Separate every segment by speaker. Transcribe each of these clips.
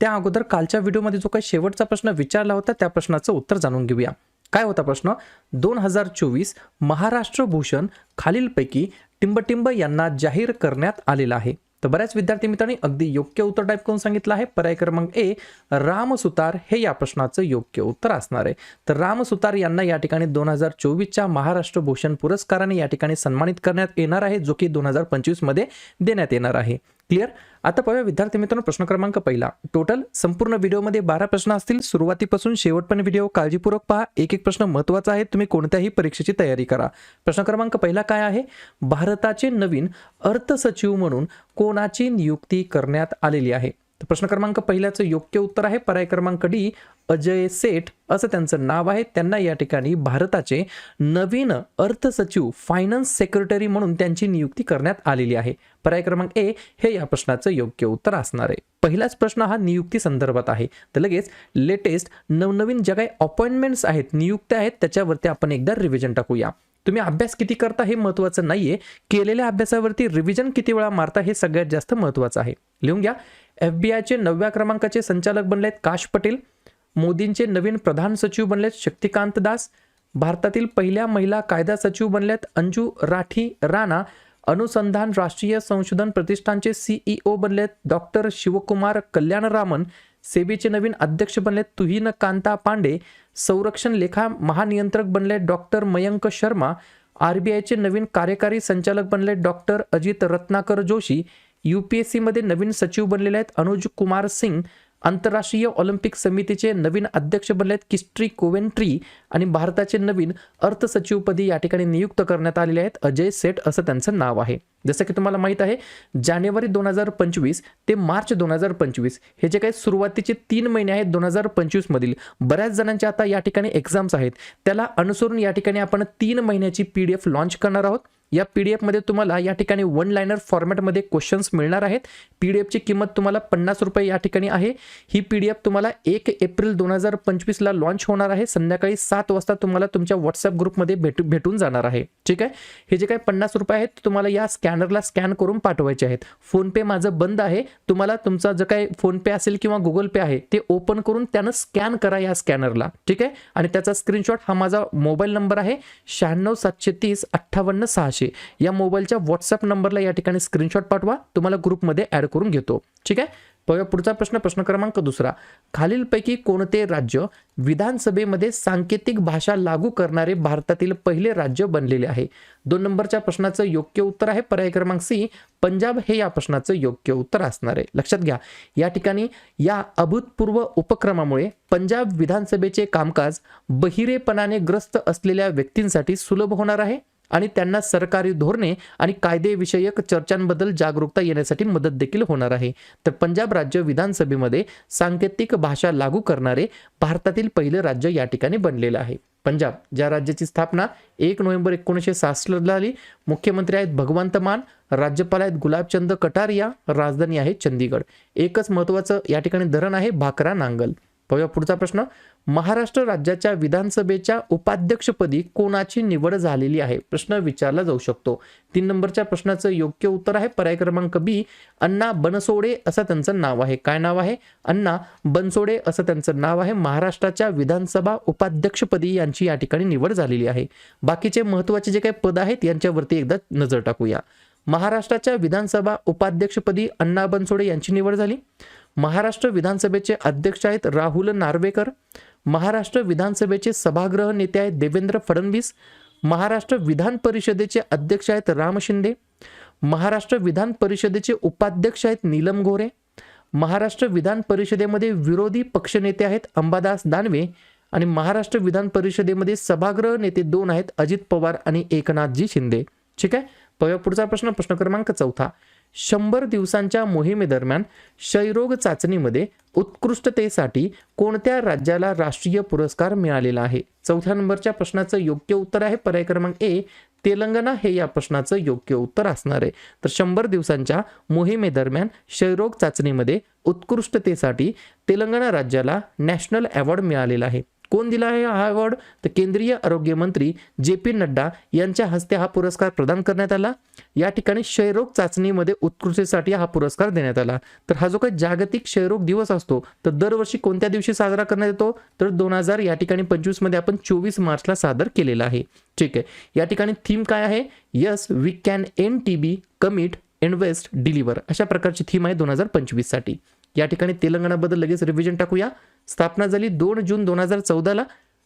Speaker 1: त्या अगोदर कालच्या व्हिडिओमध्ये जो काही शेवटचा प्रश्न विचारला होता त्या प्रश्नाचं उत्तर जाणून घेऊया. काय होता प्रश्न? दोन हजार चोवीस महाराष्ट्र भूषण खालीलपैकी टिंबटिंब यांना जाहीर करण्यात आलेला आहे. तर बऱ्याच विद्यार्थी मित्रांनी अगदी योग्य उत्तर टाईप करून सांगितलं आहे. पर्याय क्रमांक ए रामसुतार हे या प्रश्नाचं योग्य उत्तर असणार आहे. तर रामसुतार यांना या ठिकाणी दोन हजार चोवीसच्या महाराष्ट्र भूषण पुरस्काराने या ठिकाणी सन्मानित करण्यात येणार आहे जो की दोन हजार पंचवीसमध्ये देण्यात येणार आहे. क्लिअर? आता पाहूया विद्यार्थी मित्रांनो प्रश्न क्रमांक पहिला. टोटल संपूर्ण व्हिडिओमध्ये बारा प्रश्न असतील. सुरुवातीपासून शेवटपर्यंत व्हिडिओ काळजीपूर्वक पहा. एक एक प्रश्न महत्त्वाचा आहे. तुम्ही कोणत्याही परीक्षेची तयारी करा. प्रश्न क्रमांक पहिला काय आहे? भारताचे नवीन अर्थसचिव म्हणून कोणाची नियुक्ती करण्यात आलेली आहे? तर प्रश्न क्रमांक पहिल्याचं योग्य उत्तर आहे. पर्याय क्रमांक डी अजय सेठ असं त्यांचं नाव आहे. त्यांना या ठिकाणी भारताचे नवीन अर्थसचिव फायनान्स सेक्रेटरी म्हणून त्यांची नियुक्ती करण्यात आलेली आहे. पर्याय क्रमांक ए हे या प्रश्नाचं योग्य उत्तर असणार आहे. पहिलाच प्रश्न हा नियुक्ती संदर्भात आहे. तर लगेच लेटेस्ट नवनवीन ज्या काही अपॉइंटमेंट्स आहेत नियुक्त्या आहेत त्याच्यावरती आपण एकदा रिव्हिजन टाकूया. तुम्ही अभ्यास किती करता हे महत्त्वाचं नाहीये. केलेल्या अभ्यासावरती रिव्हिजन किती वेळा मारता हे सगळ्यात जास्त महत्त्वाचं आहे. लिहून घ्या. एफ बी आयचे नवव्या क्रमांकाचे संचालक बनलेत काश पटेल मोदींचे नवीन प्रधान सचिव बनलेत शक्तिकांत दास भारतातील पहिल्या महिला कायदा सचिव बनल्यात अंजू राठी राणा अनुसंधान राष्ट्रीय संशोधन प्रतिष्ठानचे सीईओ बनलेत डॉक्टर शिवकुमार कल्याणरामन सेबीचे नवीन अध्यक्ष बनलेत तुहीन कांता पांडे संरक्षण लेखा महानियंत्रक बनले doctor Mayank Sharma R B आयचे नवीन कार्यकारी संचालक बनले doctor Ajit Ratnakar Joshi U P S सीमध्ये नवीन सचिव बनलेले आहेत अनुज कुमार सिंग. आंतरराष्ट्रीय ऑलिम्पिक समितीचे नवीन अध्यक्ष बनले आहेत किस्ट्री कोवेंट्री आणि भारताचे नवीन अर्थसचिवपदी या ठिकाणी नियुक्त करण्यात आलेले आहेत. अजय सेठ असं त्यांचं नाव आहे. जसं की तुम्हाला माहीत आहे जानेवारी दोन हजार पंचवीस ते मार्च दोन हजार पंचवीस हे जे काही सुरुवातीचे तीन महिने आहेत दोन हजार पंचवीसमधील बऱ्याच जणांचे आता या ठिकाणी एक्झाम्स आहेत. त्याला अनुसरून या ठिकाणी आपण तीन महिन्याची पी डी एफ लॉन्च करणार आहोत. या पी डी एफमध्ये तुम्हाला या ठिकाणी वन लायनर फॉर्मॅटमध्ये क्वेश्चन्स मिळणार आहेत. पी डी एफची किंमत तुम्हाला पन्नास रुपये या ठिकाणी आहे. ही पी डी एफ तुम्हाला एक एप्रिल दोन हजार पंचवीसला लॉन्च होणार आहे. संध्याकाळी सात वाजता तुम्हाला तुमच्या व्हॉट्सअप ग्रुपमध्ये भेटू भेटून जाणार आहे. ठीक आहे? हे जे काही पन्नास रुपये आहेत ते तुम्हाला या स्कॅनरला स्कॅन करून पाठवायचे आहेत. फोनपे माझं बंद आहे. तुम्हाला तुमचा जो काही फोनपे असेल किंवा गुगल पे आहे ते ओपन करून त्यानं स्कॅन करा या स्कॅनरला ठीक आहे? आणि त्याचा स्क्रीनशॉट हा माझा मोबाईल नंबर आहे. शहाण्णव सातशे तीस अठ्ठावन्न सहाशे. या मोबाईलच्या व्हॉट्सअप नंबरला या ठिकाणी स्क्रीनशॉट पाठवा. तुम्हाला ग्रुपमध्ये ॲड करून घेतो. ठीक आहे? बघा पुढचा प्रश्न प्रश्न क्रमांक दुसरा. खालीलपैकी कोणते राज्य विधानसभेमध्ये सांकेतिक भाषा लागू करणारे भारतातील पहिले राज्य बनलेले आहे? दोन नंबरच्या प्रश्नाचं योग्य उत्तर आहे पर्याय क्रमांक सी. पंजाब हे या प्रश्नाचं योग्य उत्तर असणार आहे. लक्षात घ्या. या ठिकाणी या अभूतपूर्व उपक्रमामुळे पंजाब विधानसभेचे कामकाज बहिरेपणाने ग्रस्त असलेल्या व्यक्तींसाठी सुलभ होणार आहे. आणि त्यांना सरकारी धोरणे आणि कायदेविषयक चर्चांबद्दल जागरूकता येण्यासाठी मदत देखील होणार आहे. तर पंजाब राज्य विधानसभेमध्ये सांकेतिक भाषा लागू करणारे भारतातील पहिलं राज्य या ठिकाणी बनलेलं आहे. पंजाब ज्या राज्याची स्थापना एक नोव्हेंबर एकोणीसशे सहासष्टला झाली मुख्यमंत्री आहेत भगवंत मान राज्यपाल आहेत गुलाबचंद कटारिया राजधानी आहे चंदीगड. एकच महत्त्वाचं या ठिकाणी धरण आहे भाकरा नांगल. पाहूया पुढचा प्रश्न. महाराष्ट्र राज्याच्या विधानसभेच्या उपाध्यक्षपदी कोणाची निवड झालेली आहे? प्रश्न विचारला जाऊ शकतो. तीन नंबरच्या प्रश्नाचं योग्य उत्तर आहे पर्याय क्रमांक बी अण्णा बनसोडे असं त्यांचं नाव आहे. काय नाव आहे? अण्णा बनसोडे असं त्यांचं नाव आहे. महाराष्ट्राच्या विधानसभा उपाध्यक्षपदी यांची या ठिकाणी निवड झालेली आहे. बाकीचे महत्त्वाचे जे काही पद आहेत यांच्यावरती एकदा नजर टाकूया. महाराष्ट्राच्या विधानसभा उपाध्यक्षपदी अण्णा बनसोडे यांची निवड झाली. महाराष्ट्र विधानसभेचे अध्यक्ष आहेत राहुल नार्वेकर महाराष्ट्र विधानसभेचे सभागृह नेते आहेत देवेंद्र फडणवीस महाराष्ट्र विधान परिषदेचे अध्यक्ष आहेत राम शिंदे महाराष्ट्र विधान परिषदेचे उपाध्यक्ष आहेत नीलम गोरे महाराष्ट्र विधान परिषदेमध्ये विरोधी पक्षनेते आहेत अंबादास दानवे आणि महाराष्ट्र विधान परिषदेमध्ये सभागृह नेते दोन आहेत अजित पवार आणि एकनाथजी शिंदे. ठीक आहे? पुढचा प्रश्न प्रश्न क्रमांक चौथा. शंभर दिवसांच्या मोहिमेदरम्यान क्षयरोग चाचणीमध्ये उत्कृष्टतेसाठी कोणत्या राज्याला राष्ट्रीय पुरस्कार मिळालेला आहे? चौथ्या नंबरच्या प्रश्नाचं योग्य उत्तर आहे पर्याय क्रमांक ए. तेलंगणा हे या प्रश्नाचं योग्य उत्तर असणार आहे. तर शंभर दिवसांच्या मोहिमेदरम्यान क्षयरोग चाचणीमध्ये उत्कृष्टतेसाठी तेलंगणा राज्याला नॅशनल अवॉर्ड मिळालेला आहे. कोण दिला आहे हा अवॉर्ड तर केंद्रीय आरोग्य मंत्री जे पी नड्डा यांच्या हस्ते हा पुरस्कार प्रदान करण्यात आला. या ठिकाणी क्षयरोग चाचणीमध्ये उत्कृष्टतेसाठी हा पुरस्कार देण्यात आला. तर हा जो काही जागतिक क्षयरोग दिवस असतो तर दरवर्षी कोणत्या दिवशी साजरा करण्यात येतो? तर दोन हजार या ठिकाणी पंचवीसमध्ये आपण चोवीस मार्चला सादर केलेला आहे. ठीक आहे. या ठिकाणी थीम काय आहे? Yes we can N T B commit invest deliver अशा प्रकारची थीम आहे दोन हजार पंचवीससाठी. या ठिकाणी तेलंगणाबद्दल लगेच रिव्हिजन टाकूया. स्थापना झाली दोन जून दोन हजार चौदाला.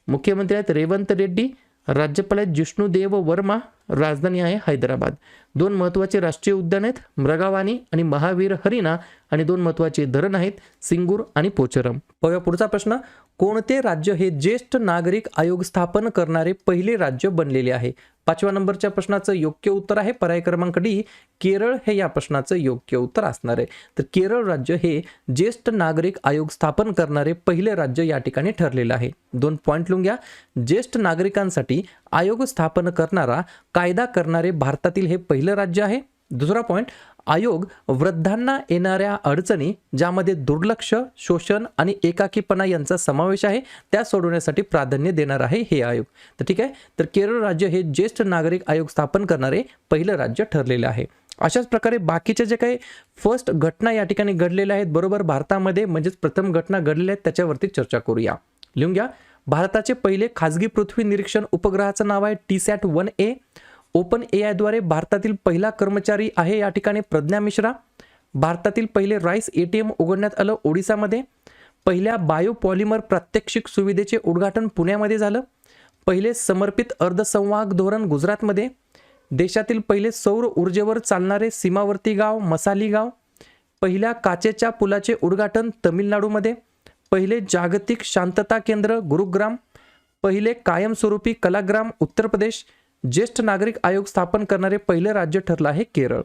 Speaker 1: मुख्यमंत्री आहेत रेवंत रेड्डी राज्यपाल आहेत जिष्णुदेव वर्मा राजधानी आहे हैदराबाद. दोन महत्त्वाचे राष्ट्रीय उद्यान आहेत मृगावानी आणि महावीर हरिणा आणि दोन महत्त्वाचे धरण आहेत सिंगूर आणि पोचरम. बघा पुढचा प्रश्न. कोणते राज्य हे ज्येष्ठ नागरिक आयोग स्थापन करणारे पहिले राज्य बनलेले आहे? पाचव्या नंबरच्या प्रश्नाचं योग्य उत्तर आहे. पर्याय क्रमांक डी केरळ हे या प्रश्नाचं योग्य उत्तर असणार आहे. तर केरळ राज्य हे ज्येष्ठ नागरिक आयोग स्थापन करणारे पहिले राज्य या ठिकाणी ठरलेलं आहे. दोन पॉईंट लिहून घ्या. ज्येष्ठ नागरिकांसाठी आयोग स्थापन करणारा कायदा करणारे भारतातील हे पहिलं राज्य आहे. दुसरा पॉईंट आयोग वृद्धांना येणाऱ्या अडचणी ज्यामध्ये दुर्लक्ष शोषण आणि एकाकीपणा यांचा समावेश आहे त्या सोडवण्यासाठी प्राधान्य देणार आहे हे आयोग. तर ठीक आहे? तर केरळ राज्य हे ज्येष्ठ नागरिक आयोग स्थापन करणारे पहिलं राज्य ठरलेलं आहे. अशाच प्रकारे बाकीचे जे काही फर्स्ट घटना या ठिकाणी घडलेल्या आहेत बरोबर भारतामध्ये म्हणजेच प्रथम घटना घडलेल्या आहेत त्याच्यावरती चर्चा करूया. लिहून घ्या. भारताचे पहिले खाजगी पृथ्वी निरीक्षण उपग्रहाचं नाव आहे T sat one A open A आयद्वारे भारतातील पहिला कर्मचारी आहे या ठिकाणी प्रज्ञा मिश्रा. भारतातील पहिले राईस ए टी एम उघडण्यात आलं ओडिसामध्ये. पहिल्या बायोपॉलिमर प्रात्यक्षिक सुविधेचे उद्घाटन पुण्यामध्ये झालं. पहिले समर्पित अर्धसंवाहक धोरण गुजरातमध्ये. देशातील पहिले सौर ऊर्जेवर चालणारे सीमावर्ती गाव मसाली गाव. पहिल्या काचेच्या पुलाचे उद्घाटन तमिळनाडूमध्ये. पहिले जागतिक शांतता केंद्र गुरुग्राम. पहिले कायमस्वरूपी कलाग्राम उत्तर प्रदेश. ज्येष्ठ नागरिक आयोग स्थापन करणारे पहिले राज्य ठरलं आहे केरळ.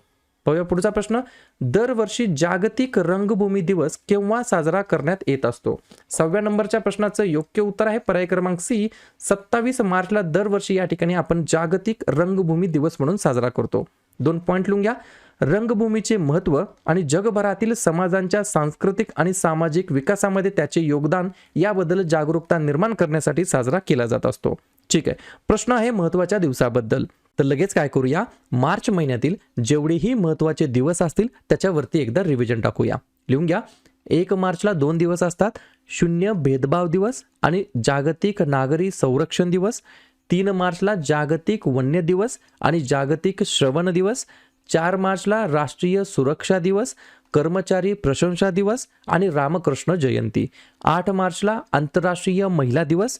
Speaker 1: पाहूया पुढचा प्रश्न. दरवर्षी जागतिक रंगभूमी दिवस केव्हा साजरा करण्यात येत असतो? सहाव्या नंबरच्या प्रश्नाचं योग्य उत्तर आहे पर्याय क्रमांक सी. सत्तावीस मार्चला दरवर्षी या ठिकाणी आपण जागतिक रंगभूमी दिवस म्हणून साजरा करतो. दोन पॉईंट लिहून घ्या. रंगभूमीचे महत्त्व आणि जगभरातील समाजांच्या सांस्कृतिक आणि सामाजिक विकासामध्ये त्याचे योगदान याबद्दल जागरूकता निर्माण करण्यासाठी साजरा केला जात असतो. ठीक आहे. प्रश्न आहे महत्त्वाच्या दिवसाबद्दल. तर लगेच काय करूया? मार्च महिन्यातील जेवढेही महत्त्वाचे दिवस असतील त्याच्यावरती एकदा रिव्हिजन टाकूया. लिहून घ्या. एक मार्चला दोन दिवस असतात. शून्य भेदभाव दिवस आणि जागतिक नागरी संरक्षण दिवस. तीन मार्चला जागतिक वन्य दिवस आणि जागतिक श्रवण दिवस. चार मार्चला राष्ट्रीय सुरक्षा दिवस कर्मचारी प्रशंसा दिवस आणि रामकृष्ण जयंती. आठ मार्चला आंतरराष्ट्रीय महिला दिवस.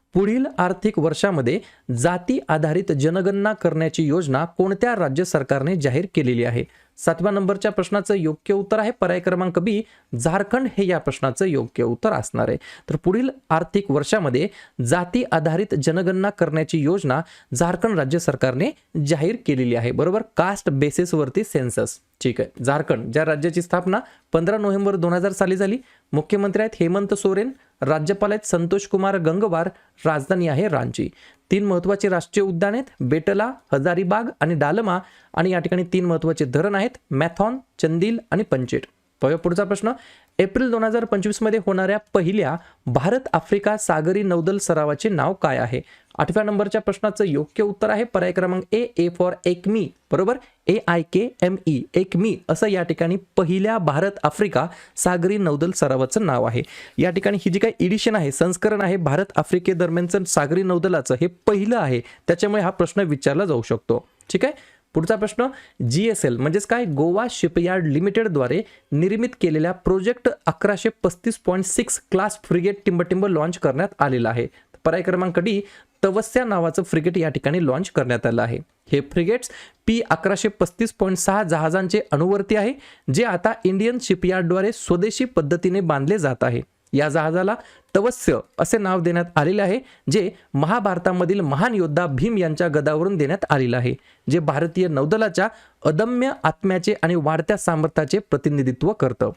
Speaker 1: पुढील आर्थिक वर्षामध्ये जाती आधारित जनगणना करण्याची योजना कोणत्या राज्य सरकारने जाहीर केलेली आहे? सातव्या नंबरच्या प्रश्नाचं योग्य उत्तर आहे. पर्याय क्रमांक बी झारखंड हे या प्रश्नाचं योग्य उत्तर असणार आहे. तर पुढील आर्थिक वर्षामध्ये जाती आधारित जनगणना करण्याची योजना झारखंड राज्य सरकारने जाहीर केलेली आहे. बरोबर? कास्ट बेसिसवरती सेन्सस. ठीक आहे. झारखंड ज्या राज्याची स्थापना पंधरा नोव्हेंबर दोन हजार साली झाली. मुख्यमंत्री आहेत हेमंत सोरेन राज्यपाल आहेत संतोष कुमार गंगवार राजधानी आहे रांची. तीन महत्त्वाचे राष्ट्रीय उद्यान आहेत बेटला हजारीबाग आणि डालमा. आणि या ठिकाणी तीन महत्त्वाचे धरण आहेत मॅथॉन चंदील आणि पंचेट बघा पुढचा प्रश्न. एप्रिल दोन हजार पंचवीसमध्ये होणाऱ्या पहिल्या भारत आफ्रिका सागरी नौदल सरावाचे नाव काय आहे? आठव्या नंबरच्या प्रश्नाचं योग्य उत्तर आहे. पर्याय क्रमांक ए ए फॉर एकमी. बरोबर? A I K M E Ekmi असं या ठिकाणी पहिल्या भारत आफ्रिका सागरी नौदल सरावाचं नाव आहे. या ठिकाणी ही जी काही एडिशन आहे संस्करण आहे भारत आफ्रिकेदरम्यानचं सागरी नौदलाचं हे पहिलं आहे. त्याच्यामुळे हा प्रश्न विचारला जाऊ शकतो. ठीक आहे? पुढचा प्रश्न जी एस एल म्हणजेच काय? गोवा शिपयार्ड लिमिटेडद्वारे निर्मित केलेल्या प्रोजेक्ट अकराशे पस्तीस पॉईंट सिक्स क्लास फ्रिगेट टिंबटिंब लॉन्च करण्यात आलेला आहे. पर्याय क्रमांक डी तवस्या नावाचं फ्रिगेट या ठिकाणी लॉन्च करण्यात आलं आहे. हे फ्रिगेट्स पी अकराशे पस्तीस पॉईंट सहा जहाजांचे अनुवर्ती आहे जे आता इंडियन शिपयार्डद्वारे स्वदेशी पद्धतीने बांधले जात आहे. या जहाजाला तवस्य असे नाव देण्यात आलेले आहे जे महाभारतामधील महान योद्धा भीम यांच्या गदावरून देण्यात आलेलं आहे जे भारतीय नौदलाच्या अदम्य आत्म्याचे आणि वाढत्या सामर्थ्याचे प्रतिनिधित्व करतं.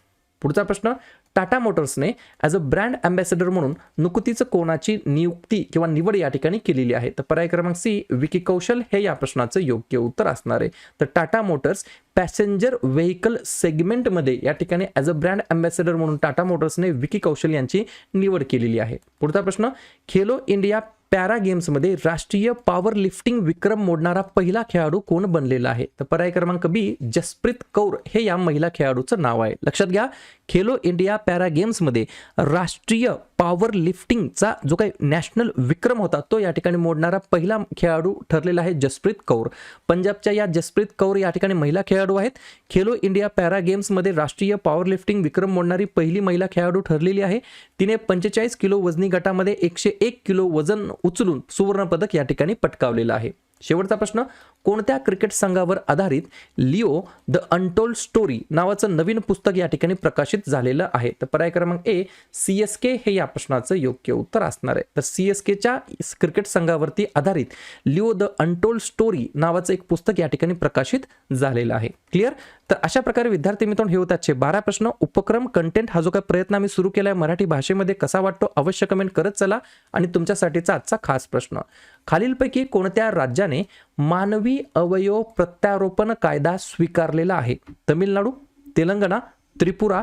Speaker 1: पुढचा प्रश्न टाटा मोटर्सने ॲज अ ब्रँड अँबॅसेडर म्हणून नुकतीच कोणाची नियुक्ती किंवा निवड या ठिकाणी केलेली आहे? तर पर्याय क्रमांक सी विकी कौशल हे या प्रश्नाचं योग्य उत्तर असणार आहे. तर टाटा मोटर्स पॅसेंजर व्हेकल सेगमेंटमध्ये या ठिकाणी ॲज अ ब्रँड अँबॅसेडर म्हणून टाटा मोटर्सने विकी कौशल यांची निवड केलेली आहे. पुढचा प्रश्न खेलो इंडिया पॅरा गेम्समध्ये राष्ट्रीय पॉवर लिफ्टिंग विक्रम मोडणारा पहिला खेळाडू कोण बनलेला आहे? तर पर्याय क्रमांक बी जसप्रीत कौर हे या महिला खेळाडूचं नाव आहे. लक्षात घ्या खेलो इंडिया पॅरा गेम्समध्ये राष्ट्रीय पॉवर लिफ्टिंगचा जो काही नॅशनल विक्रम होता तो या ठिकाणी मोडणारा पहिला खेळाडू ठरलेला आहे जसप्रीत कौर. पंजाबच्या या जसप्रीत कौर या ठिकाणी महिला खेळाडू आहेत. खेलो इंडिया पॅरा गेम्समध्ये राष्ट्रीय पॉवर लिफ्टिंग विक्रम मोडणारी पहिली महिला खेळाडू ठरलेली आहे. तिने पंचेचाळीस किलो वजनी गटामध्ये एकशे एक किलो वजन उचलून सुवर्णपदक या ठिकाणी पटकावलेलं आहे. शेवटचा प्रश्न कोणत्या क्रिकेट संघावर आधारित लिओ द अनटोल्ड स्टोरी नावाचं नवीन पुस्तक या ठिकाणी प्रकाशित झालेलं आहे? तर पर्याय क्रमांक ए सी एस के हे या प्रश्नाचं योग्य उत्तर असणार आहे. तर सी एस केच्या क्रिकेट संघावरती आधारित लिओ द अनटोल्ड स्टोरी नावाचं एक पुस्तक या ठिकाणी प्रकाशित झालेलं आहे. क्लिअर? तर अशा प्रकारे विद्यार्थी मित्रांनो हे होताचे बारा प्रश्न. उपक्रम कंटेंट हा जो काही प्रयत्न आम्ही सुरू केला आहे मराठी भाषेमध्ये कसा वाटतो अवश्य कमेंट करत चला. आणि तुमच्यासाठीचा आजचा खास प्रश्न. खालीलपैकी कोणत्या राज्याने मानवी अवयव प्रत्यारोपण कायदा स्वीकारलेला आहे? तमिळनाडू तेलंगणा त्रिपुरा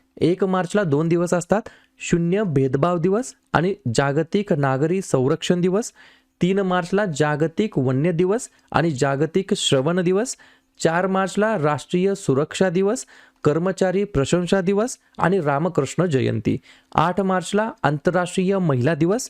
Speaker 1: एक मार्चला दोन दिवस असतात. शून्य भेदभाव दिवस आणि जागतिक नागरी संरक्षण दिवस. तीन मार्चला जागतिक वन्य दिवस आणि जागतिक श्रवण दिवस. चार मार्चला राष्ट्रीय सुरक्षा दिवस कर्मचारी प्रशंसा दिवस आणि रामकृष्ण जयंती. आठ मार्चला आंतरराष्ट्रीय महिला दिवस